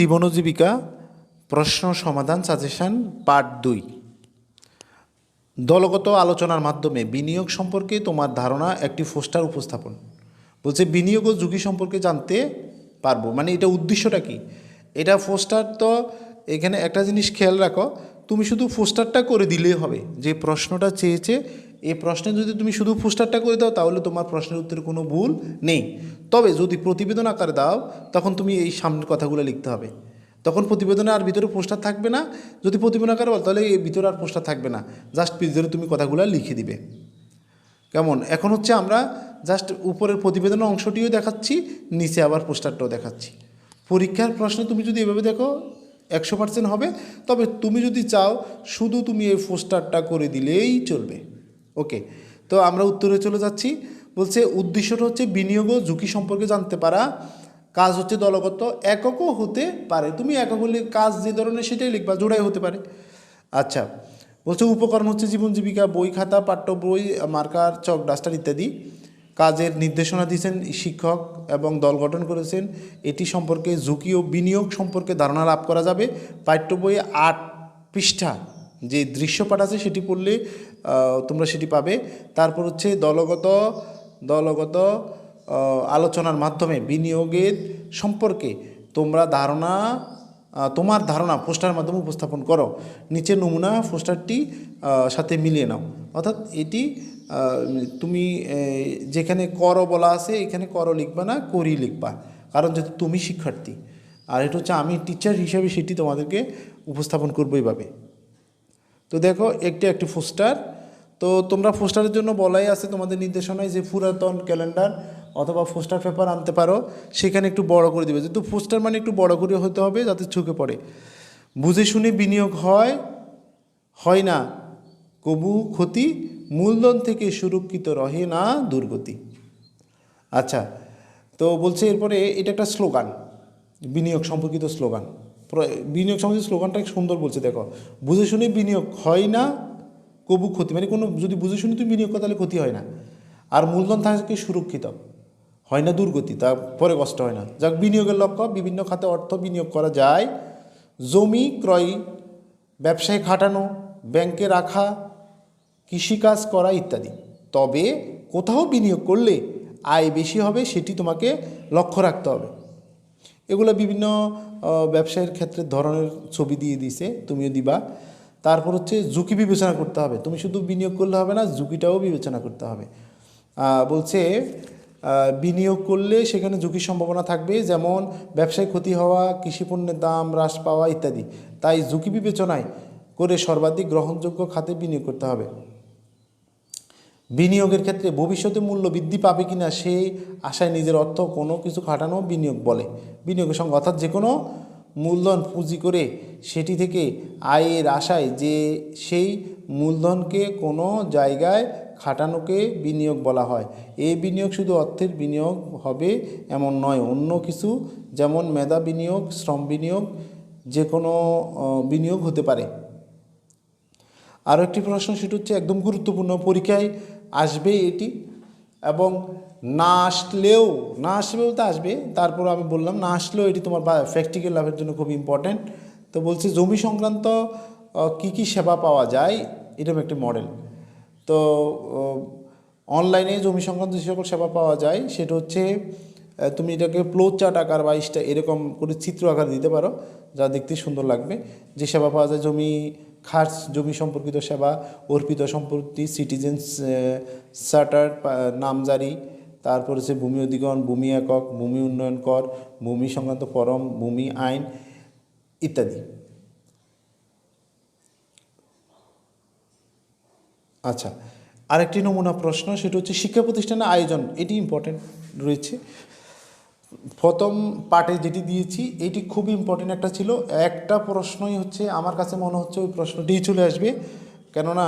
জীবন জীবিকা, প্রশ্ন, সমাধান সাজেশন পার্ট দুই। দলগত আলোচনার মাধ্যমে বিনিয়োগ সম্পর্কে তোমার ধারণা একটি পোস্টার উপস্থাপন। বলছে, বিনিয়োগ ও ঝুঁকি সম্পর্কে জানতে পারব। মানে এটা উদ্দেশ্যটা কি? এটা পোস্টার তো এখানে একটা জিনিস খেয়াল রাখো, তুমি শুধু পোস্টারটা করে দিলেই হবে। যে প্রশ্নটা চেয়েছে এই প্রশ্নে যদি তুমি শুধু পোস্টারটা করে দাও, তাহলে তোমার প্রশ্নের উত্তরে কোনো ভুল নেই। তবে যদি প্রতিবেদন আকারে দাও, তখন তুমি এই সামনের কথাগুলো লিখতে হবে। তখন প্রতিবেদনে আর ভিতরে পোস্টার থাকবে না। যদি প্রতিবেদন আকারে বল, তাহলে ভিতরে আর পোস্টার থাকবে না। জাস্ট ভিতরে তুমি কথাগুলো লিখে দিবে। কেমন? এখন হচ্ছে আমরা জাস্ট উপরের প্রতিবেদনের অংশটিও দেখাচ্ছি, নিচে আবার পোস্টারটাও দেখাচ্ছি। পরীক্ষার প্রশ্নে তুমি যদি এভাবে দেখো, একশো পার্সেন্ট হবে। তবে তুমি যদি চাও, শুধু তুমি এই পোস্টারটা করে দিলেই চলবে। ওকে তো আমরা উত্তরে চলে যাচ্ছি। বলছে, উদ্দেশ্যটা হচ্ছে বিনিয়োগ ও ঝুঁকি সম্পর্কে জানতে পারা। কাজ হচ্ছে দলগত, এককও হতে পারে। তুমি একক হলে কাজ যে ধরনের সেটাই লিখবা জোড়াই হতে পারে। আচ্ছা বলছে, উপকরণ হচ্ছে জীবন জীবিকা, বই খাতা, পাঠ্য বই, মার্কার, চক, ডাস্টার ইত্যাদি। কাজের নির্দেশনা দিয়েছেন শিক্ষক এবং দল গঠন করেছেন। এটি সম্পর্কে ঝুঁকি ও বিনিয়োগ সম্পর্কে ধারণা লাভ করা যাবে। পাঠ্য বইয়ে আট পৃষ্ঠা যে দৃশ্যপাঠ আছে, সেটি পড়লে তোমরা সেটি পাবে। তারপর হচ্ছে দলগত দলগত আলোচনার মাধ্যমে বিনিয়োগের সম্পর্কে তোমরা ধারণা তোমার ধারণা পোস্টার মাধ্যমে উপস্থাপন করো। নিচে নমুনা পোস্টারটি সাথে মিলিয়ে নাও। অর্থাৎ এটি তুমি যেখানে কর বলা আছে, এখানে কর লিখবা না, করি লিখবা। কারণ যেহেতু তুমি শিক্ষার্থী, আর এটা হচ্ছে আমি টিচার হিসাবে সেটি তোমাদেরকে উপস্থাপন করব এইভাবে। তো দেখো, একটি একটি পোস্টার তো তোমরা পোস্টারের জন্য বলাই আছে তোমাদের নির্দেশনায় যে পুরাতন ক্যালেন্ডার অথবা পোস্টার পেপার আনতে পারো, সেখানে একটু বড় করে দিবে। যেহেতু পোস্টার মানে একটু বড় করে হতে হবে যাতে চোখে পড়ে। বুঝে শুনে বিনিয়োগ হয় হয় না, কবু ক্ষতি, মূলধন থেকে সুরক্ষিত রহে না দুর্গতি। আচ্ছা তো বলছে এরপরে এটা একটা স্লোগান, বিনিয়োগ সম্পর্কিত স্লোগান। বিনিয়োগ সম্পর্কিত স্লোগানটা সুন্দর বলছে, দেখো। বুঝে শুনে বিনিয়োগ হয় না কবু ক্ষতি মানে কোনো যদি বুঝে শুনে তুমি বিনিয়োগ করো, তাহলে ক্ষতি হয় না। আর মূলধন থাকে সুরক্ষিত। হয় না দুর্গতি, তা পরে কষ্ট হয় না। যাক, বিনিয়োগের লক্ষ্য, বিভিন্ন খাতে অর্থ বিনিয়োগ করা যায়। জমি ক্রয়, ব্যবসায় খাটানো, ব্যাংকে রাখা, কৃষিকাজ করা ইত্যাদি। তবে কোথাও বিনিয়োগ করলে আয় বেশি হবে, সেটি তোমাকে লক্ষ্য রাখতে হবে। এগুলো বিভিন্ন ব্যবসায়ের ক্ষেত্রে ধরনের ছবি দিয়ে দিছে তুমিও দিবা। তারপর হচ্ছে ঝুঁকি বিবেচনা করতে হবে। তুমি শুধু বিনিয়োগ করলে হবে না, ঝুঁকিটাও বিবেচনা করতে হবে। বলছে বিনিয়োগ করলে সেখানে ঝুঁকির সম্ভাবনা থাকবে, যেমন ব্যবসায় ক্ষতি হওয়া, কৃষিপণ্যের দাম হ্রাস পাওয়া ইত্যাদি। তাই ঝুঁকি বিবেচনায় করে সর্বাধিক গ্রহণযোগ্য খাতে বিনিয়োগ করতে হবে। বিনিয়োগের ক্ষেত্রে ভবিষ্যতে মূল্য বৃদ্ধি পাবে কি না সেই আশায় নিজের অর্থ কোনো কিছু খাটানো বিনিয়োগ বলে। বিনিয়োগের সঙ্গে অর্থাৎ যে কোনো মূলধন পুঁজি করে সেটি থেকে আয়ের আশায় যে সেই মূলধনকে কোনো জায়গায় খাটানোকে বিনিয়োগ বলা হয়। এই বিনিয়োগ শুধু অর্থের বিনিয়োগ হবে এমন নয়, অন্য কিছু যেমন মেধা বিনিয়োগ, শ্রম বিনিয়োগ যে কোনো বিনিয়োগ হতে পারে। আরও একটি প্রশ্ন, সেটি হচ্ছে, একদম গুরুত্বপূর্ণ পরীক্ষায় আসবে এটি? এবং না আসলেও না আসলেও তো আসবে। তারপর আমি বললাম, না আসলেও এটি তোমার প্র্যাকটিক্যাল লাভের জন্য খুব ইম্পর্ট্যান্ট তো বলছি, জমি সংক্রান্ত কী কী সেবা পাওয়া যায়? এরকম একটি মডেল তো অনলাইনে জমি সংক্রান্ত যে সকল সেবা পাওয়া যায়, সেটা হচ্ছে তুমি এটাকে ফ্লো চার্ট আকার বা এরকম করে চিত্র আকার দিতে পারো, যা দেখতে সুন্দর লাগবে। যে সেবা পাওয়া যায় জমি খাস জমি সম্পর্কিত সেবা, অর্পিত সম্পত্তি সিটিজেন্স চার্টার নামজারি, তারপর হচ্ছে ভূমি অধিগ্রহণ ভূমি একক, ভূমি উন্নয়ন কর, ভূমি সংক্রান্ত ফরম, ভূমি আইন ইত্যাদি। আচ্ছা আরেকটি নমুনা প্রশ্ন, সেটা হচ্ছে শিক্ষা প্রতিষ্ঠানের আয়োজন, এটি ইম্পর্টেন্ট রয়েছে। প্রথম পার্টে যেটি দিয়েছি, এটি খুব ইম্পর্টেন্ট একটা ছিল। একটা প্রশ্নই হচ্ছে, আমার কাছে মনে হচ্ছে ওই প্রশ্নটিই চলে আসবে। কেননা,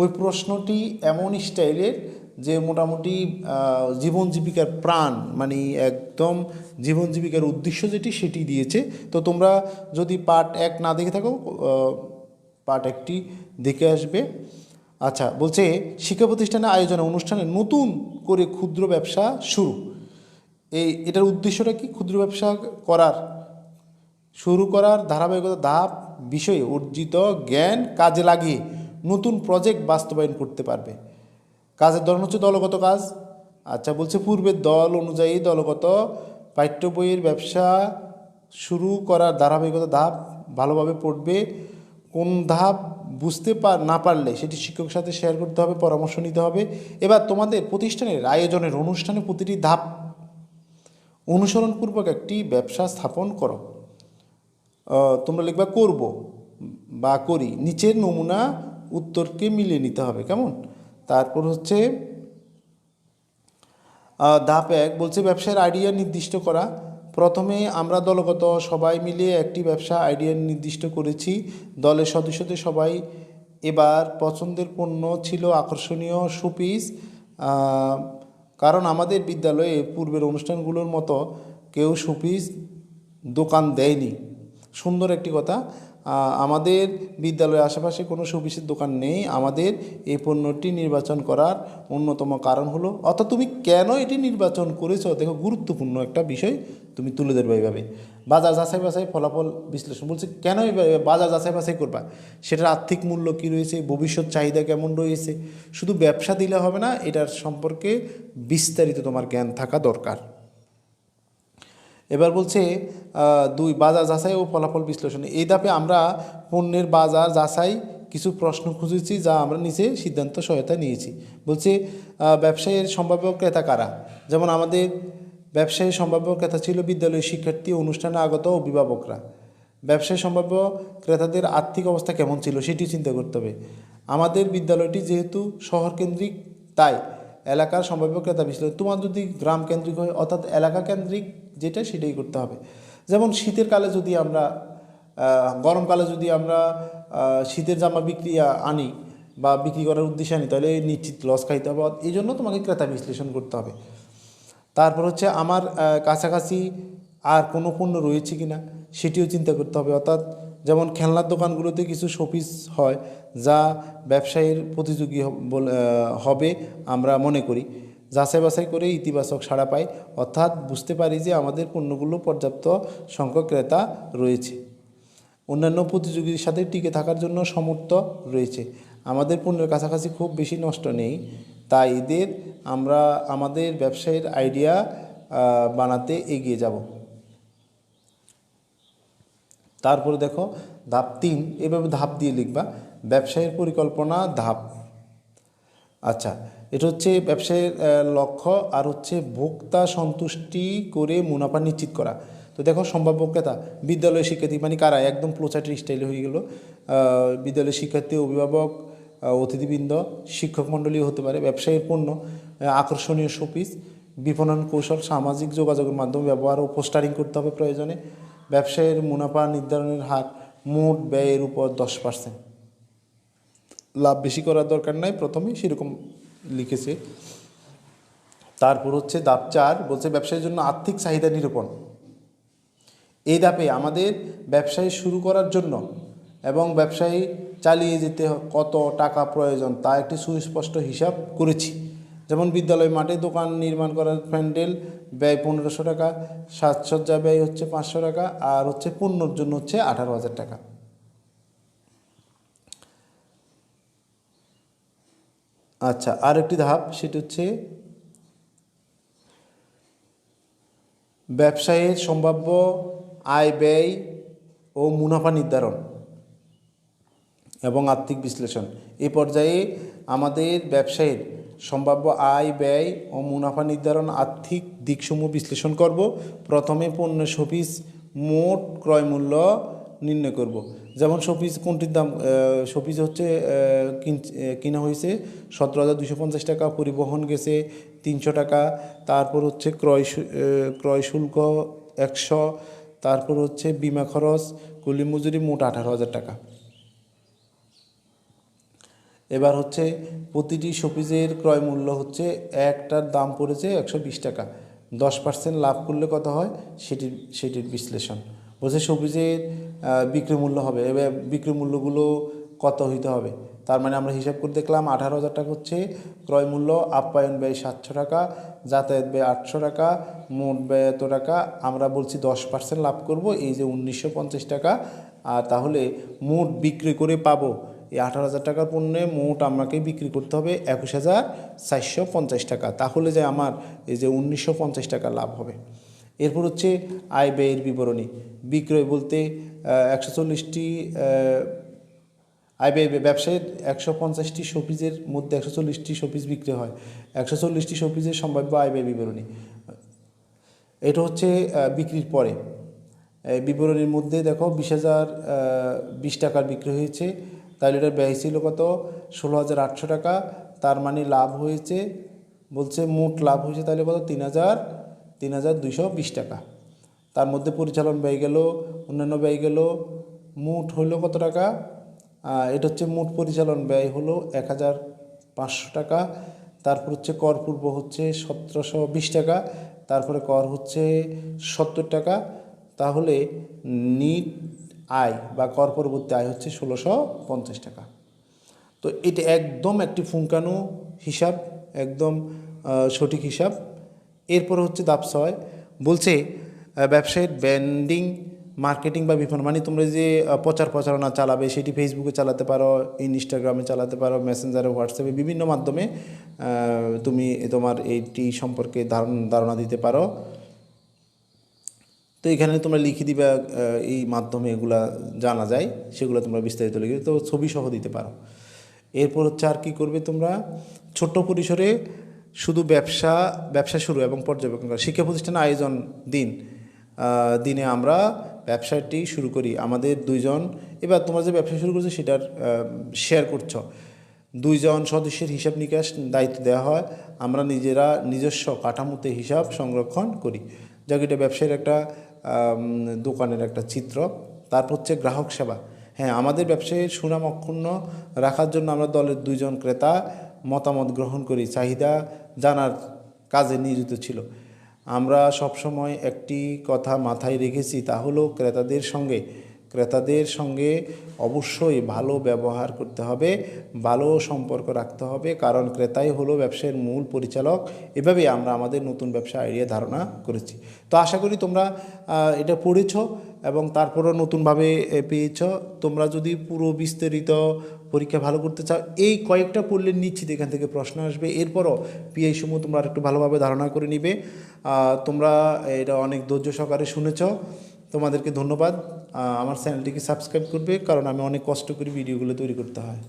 ওই প্রশ্নটি এমন স্টাইলের যে মোটামুটি জীবন জীবিকার প্রাণ মানে একদম জীবন জীবিকার উদ্দেশ্য যেটি, সেটি দিয়েছে। তো তোমরা যদি পার্ট এক না দেখে থাকো পার্ট একটি দেখে আসবে। আচ্ছা বলছে, শিক্ষা প্রতিষ্ঠানে আয়োজনে অনুষ্ঠানে নতুন করে ক্ষুদ্র ব্যবসা শুরু। এই এটার উদ্দেশ্যটা কি? ক্ষুদ্র ব্যবসা করার, শুরু করার ধারাবাহিকতা, ধাপ, বিষয়ে অর্জিত জ্ঞান কাজে লাগিয়ে নতুন প্রজেক্ট বাস্তবায়ন করতে পারবে। কাজের ধরন হচ্ছে দলগত কাজ। আচ্ছা বলছে পূর্বের দল অনুযায়ী দলগত পাঠ্য বইয়ের ব্যবসা শুরু করার ধারাবাহিকতা, ধাপ ভালোভাবে পড়বে। কোন ধাপ বুঝতে পার না পারলে সেটি শিক্ষকের সাথে শেয়ার করতে হবে, পরামর্শ নিতে হবে। এবার তোমাদের প্রতিষ্ঠানের আয়োজনের অনুষ্ঠানে প্রতিটি ধাপ অনুসরণপূর্বক একটি ব্যবসা স্থাপন করো। তোমরা লিখবা করব বা করি। নিচের নমুনা উত্তরকে মিলিয়ে নিতে হবে, কেমন? তারপর হচ্ছে ধাপ এক বলছে ব্যবসার আইডিয়া নির্দিষ্ট করা। প্রথমে আমরা দলগত সবাই মিলে একটি ব্যবসা আইডিয়া নির্দিষ্ট করেছি। দলের সদস্যদের সবাই এবার পছন্দের পণ্য ছিল আকর্ষণীয় সুপিস কারণ আমাদের বিদ্যালয়ে পূর্বের অনুষ্ঠানগুলোর মতো কেউ সুপিস দোকান দেয়নি। সুন্দর একটি কথা। আমাদের বিদ্যালয়ের আশেপাশে কোনো সুবিশের দোকান নেই। আমাদের এই পণ্যটি নির্বাচন করার অন্যতম কারণ হলো, অর্থাৎ তুমি কেন এটি নির্বাচন করেছ? দেখো, গুরুত্বপূর্ণ একটা বিষয় তুমি তুলে ধরবে এইভাবে। বাজার যাচাই বাছাই ফলাফল বিশ্লেষণ। বলছে, কেন বাজার যাচাই বাছাই করবা? সেটার আর্থিক মূল্য কী রয়েছে? ভবিষ্যৎ চাহিদা কেমন রয়েছে? শুধু ব্যবসা দিলে হবে না, এটার সম্পর্কে বিস্তারিত তোমার জ্ঞান থাকা দরকার। এবার বলছে দুই বাজার যাচাই ও ফলাফল বিশ্লেষণ। এই ধাপে আমরা পণ্যের বাজার যাচাই কিছু প্রশ্ন খুঁজেছি যা আমরা নিচে সিদ্ধান্ত সহায়তা নিয়েছি। বলছে ব্যবসায়ের সম্ভাব্য ক্রেতা কারা? যেমন আমাদের ব্যবসায়ী সম্ভাব্য ক্রেতা ছিল বিদ্যালয়ের শিক্ষার্থী, অনুষ্ঠানে আগত অভিভাবকরা। ব্যবসায় সম্ভাব্য ক্রেতাদের আর্থিক অবস্থা কেমন ছিল সেটি চিন্তা করতে হবে। আমাদের বিদ্যালয়টি যেহেতু শহরকেন্দ্রিক, তাই এলাকার সম্ভাব্য ক্রেতা বিশ্লেষণ তোমার যদি গ্রাম কেন্দ্রিক হয়, অর্থাৎ এলাকা কেন্দ্রিক যেটা সেটাই করতে হবে। যেমন শীতের কালে যদি আমরা গরমকালে যদি আমরা শীতের জামা বিক্রি আনি বা বিক্রি করার উদ্দেশ্যে আনি, তাহলে নিশ্চিত লস খাইতে হবে। এই জন্য তোমাকে ক্রেতা বিশ্লেষণ করতে হবে। তারপর হচ্ছে আমার কাছাকাছি আর কোনো পণ্য রয়েছে কি না সেটিও চিন্তা করতে হবে। অর্থাৎ যেমন খেলনার দোকানগুলোতে কিছু শোপিস হয় যা ব্যবসায়ীর প্রতিযোগী হবে আমরা মনে করি। যাচাই বাছাই করে ইতিবাচক সাড়া পাই। অর্থাৎ বুঝতে পারি যে আমাদের পণ্যগুলো পর্যাপ্ত সংখ্যক ক্রেতা রয়েছে। অন্যান্য প্রতিযোগীর সাথে টিকে থাকার জন্য সমর্থ রয়েছে। আমাদের পণ্যের কাছাকাছি খুব বেশি নষ্ট নেই। তাই এদের আমরা আমাদের ব্যবসায়ের আইডিয়া বানাতে এগিয়ে যাব। তারপরে দেখো ধাপ তিন, এভাবে ধাপ দিয়ে লিখবা। ব্যবসায়ের পরিকল্পনা, ধাপ। আচ্ছা এটা হচ্ছে ব্যবসায়ের লক্ষ্য আর হচ্ছে ভোক্তা সন্তুষ্টি করে মুনাফা নিশ্চিত করা। তো দেখো সম্ভাব্য ক্রেতা, বিদ্যালয়ের শিক্ষার্থী মানে কারা? একদম প্লোচার্টের স্টাইলে হয়ে গেল। বিদ্যালয়ের শিক্ষার্থী, অভিভাবক অতিথিবৃন্দ, শিক্ষক মণ্ডলীও হতে পারে, ব্যবসায়ীর পণ্য আকর্ষণীয় শোপিস বিপণন কৌশল, সামাজিক যোগাযোগের মাধ্যমে ব্যবহার ও পোস্টারিং করতে হবে প্রয়োজনে। ব্যবসায়ের মুনাফা নির্ধারণের হার মোট ব্যয়ের উপর দশ পার্সেন্ট লাভ বেশি করার দরকার নাই, প্রথমেই সেরকম লিখেছে। তারপর হচ্ছে দাপ চার, বলছে ব্যবসায়ের জন্য আর্থিক চাহিদা নিরূপণ। এই দাপে আমাদের ব্যবসায় শুরু করার জন্য এবং ব্যবসায়ী চালিয়ে যেতে কত টাকা প্রয়োজন তা একটি সুস্পষ্ট হিসাব করেছি। যেমন বিদ্যালয় মাঠে দোকান নির্মাণ করার প্যান্ডেল ব্যয় পনেরোশো টাকা, সাজসজ্জা ব্যয় হচ্ছে পাঁচশো টাকা, আর হচ্ছে পণ্যর জন্য হচ্ছে আঠারো হাজার টাকা। আচ্ছা আর একটি ধাপ, সেটি হচ্ছে ব্যবসায়ের সম্ভাব্য আয় ব্যয় ও মুনাফা নির্ধারণ এবং আর্থিক বিশ্লেষণ। এ পর্যায়ে আমাদের ব্যবসায়ের সম্ভাব্য আয়, ব্যয় ও মুনাফা নির্ধারণ আর্থিক দিকসমূহ বিশ্লেষণ করব। প্রথমে পণ্যের শপিস মোট ক্রয় মূল্য নির্ণয় করব। যেমন শপিস কোনটির দাম শপিস হচ্ছে কিনা হয়েছে সতেরো হাজার দুশো পঞ্চাশ টাকা, পরিবহন গেছে তিনশো টাকা, তারপর হচ্ছে ক্রয় ক্রয় শুল্ক একশো, তারপর হচ্ছে বিমা খরচ কুলি মজুরি মোট আঠারো হাজার টাকা। এবার হচ্ছে প্রতিটি শপিজের ক্রয় মূল্য হচ্ছে একটার দাম পড়েছে একশো বিশ টাকা। দশ পার্সেন্ট লাভ করলে কত হয়? সেটির সেটির বিশ্লেষণ। বলছে শপিজের বিক্রি মূল্য হবে। এবার বিক্রি মূল্যগুলো কত হইতে হবে? তার মানে আমরা হিসাব করে দেখলাম আঠারো হাজার টাকা হচ্ছে ক্রয় মূল্য, আপ্যায়ন ব্যয় সাতশো টাকা, যাতায়াত ব্যয় আটশো টাকা, মোট ব্যয় এত টাকা। আমরা বলছি দশ পার্সেন্ট লাভ করব, এই যে উনিশশো পঞ্চাশ টাকা। আর তাহলে মোট বিক্রি করে পাবো এই আঠারো হাজার টাকার পণ্যে মোট আমাকে বিক্রি করতে হবে একুশ হাজার চারশো পঞ্চাশ টাকা। তাহলে যে আমার এই যে উনিশশো পঞ্চাশ টাকা লাভ হবে। এরপর হচ্ছে আয় ব্যয়ের বিবরণী। বিক্রয় বলতে একশো চল্লিশটি ব্যয় ব্যবসায়ের একশো পঞ্চাশটি শোপিজের মধ্যে একশো চল্লিশটি শোপিস বিক্রি হয়। একশো চল্লিশটি শোপিজের সম্ভাব্য আয় ব্যয় বিবরণী। এটা হচ্ছে বিক্রির পরে। বিবরণীর মধ্যে দেখো, বিশ হাজার বিশ টাকার বিক্রি হয়েছে। তাহলে এটার ব্যয় ছিল কত? ষোলো হাজার আটশো টাকা। তার মানে লাভ হয়েছে, বলছে মোট লাভ হয়েছে তাহলে কত? তিন হাজার তিন হাজার দুইশো বিশ টাকা। তার মধ্যে পরিচালন ব্যয় গেল, অন্যান্য ব্যয় গেল, মোট হলো কত টাকা? এটা হচ্ছে মোট পরিচালন ব্যয় হলো এক হাজার পাঁচশো টাকা। তারপর হচ্ছে কর পূর্ব হচ্ছে সতেরোশো বিশ টাকা। তারপরে কর হচ্ছে সত্তর টাকা। তাহলে নিট আয় বা কর পরবর্তী আয় হচ্ছে ষোলোশো পঞ্চাশ টাকা। তো এটা একদম একটি ফুঙ্কানো হিসাব, একদম সঠিক হিসাব। এরপর হচ্ছে দাপ ছয়, বলছে ব্যবসায়ের ব্র্যান্ডিং মার্কেটিং বা বিপণন মানে তোমরা যে প্রচার প্রচারণা চালাবে, সেটি ফেসবুকে চালাতে পারো, ইনস্টাগ্রামে চালাতে পারো, মেসেঞ্জারে, হোয়াটসঅ্যাপে, বিভিন্ন মাধ্যমে তুমি তোমার এইটি সম্পর্কে ধারণ, ধারণা দিতে পারো। তো এখানে তোমরা লিখে দিবা এই মাধ্যমে এগুলা জানা যায়, সেগুলো তোমরা বিস্তারিত লিখে তো ছবি সহ দিতে পারো। এরপর হচ্ছে আর কী করবে তোমরা? ছোট্ট পরিসরে শুধু ব্যবসা ব্যবসা শুরু এবং পর্যবেক্ষণ করা। শিক্ষা প্রতিষ্ঠানে আয়োজন দিন দিনে আমরা ব্যবসাটি শুরু করি। আমাদের দুইজন, এবার তোমরা যে ব্যবসা শুরু করছ সেটার শেয়ার করছ। দুইজন সদস্যের হিসাব নিকাশ দায়িত্ব দেওয়া হয়। আমরা নিজেরা নিজস্ব কাঠামোতে হিসাব সংরক্ষণ করি। যাকে, এটা ব্যবসায়ের একটা দোকানের একটা চিত্র, তারপর হচ্ছে গ্রাহক সেবা। হ্যাঁ আমাদের ব্যবসায় সুনাম অক্ষুণ্ণ রাখার জন্য আমরা দলের দুইজন ক্রেতা মতামত গ্রহণ করি, চাহিদা জানার কাজে নিয়োজিত ছিল। আমরা সবসময় একটি কথা মাথায় রেখেছি, তা হলো ক্রেতাদের সঙ্গে ক্রেতাদের সঙ্গে অবশ্যই ভালো ব্যবহার করতে হবে, ভালো সম্পর্ক রাখতে হবে। কারণ ক্রেতাই হলো ব্যবসায়ের মূল পরিচালক। এভাবেই আমরা আমাদের নতুন ব্যবসা আইডিয়া ধারণা করেছি। তো আশা করি তোমরা এটা পড়েছ এবং তারপরও নতুনভাবে পেয়েছ। তোমরা যদি পুরো বিস্তারিত পরীক্ষা ভালো করতে চাও, এই কয়েকটা পড়লে নিশ্চিত এখান থেকে প্রশ্ন আসবে। এরপরও পিআই সমূহ তোমরা আরেকটু ভালোভাবে ধারণা করে নিবে। তোমরা এটা অনেক ধৈর্য সহকারে শুনেছ। তোমাদেরকে ধন্যবাদ। আমার চ্যানেলটিকে সাবস্ক্রাইব করবে কারণ আমি অনেক কষ্ট করে ভিডিওগুলো তৈরি করতে হয়।